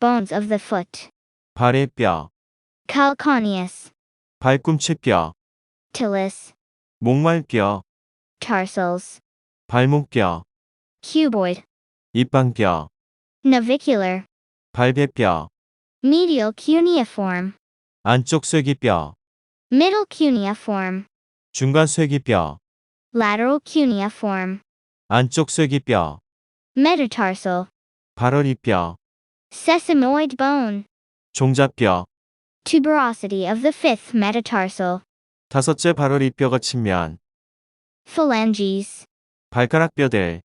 bones of the foot. 발의 뼈, Calcaneus. 발꿈치뼈, Talus. 목말뼈, Tarsals. 발목뼈, Cuboid. 입방뼈, Navicular. 발배뼈, Medial cuneiform. 안쪽 쇠기뼈, Middle cuneiform. 중간 쇠기뼈, Lateral cuneiform. 안쪽 쇠기뼈, Metatarsal. 발허리뼈, Sesamoid bone. 종자뼈. Tuberosity of the fifth metatarsal. 다섯째 발어리 뼈가 측면. Phalanges. 발가락 뼈들.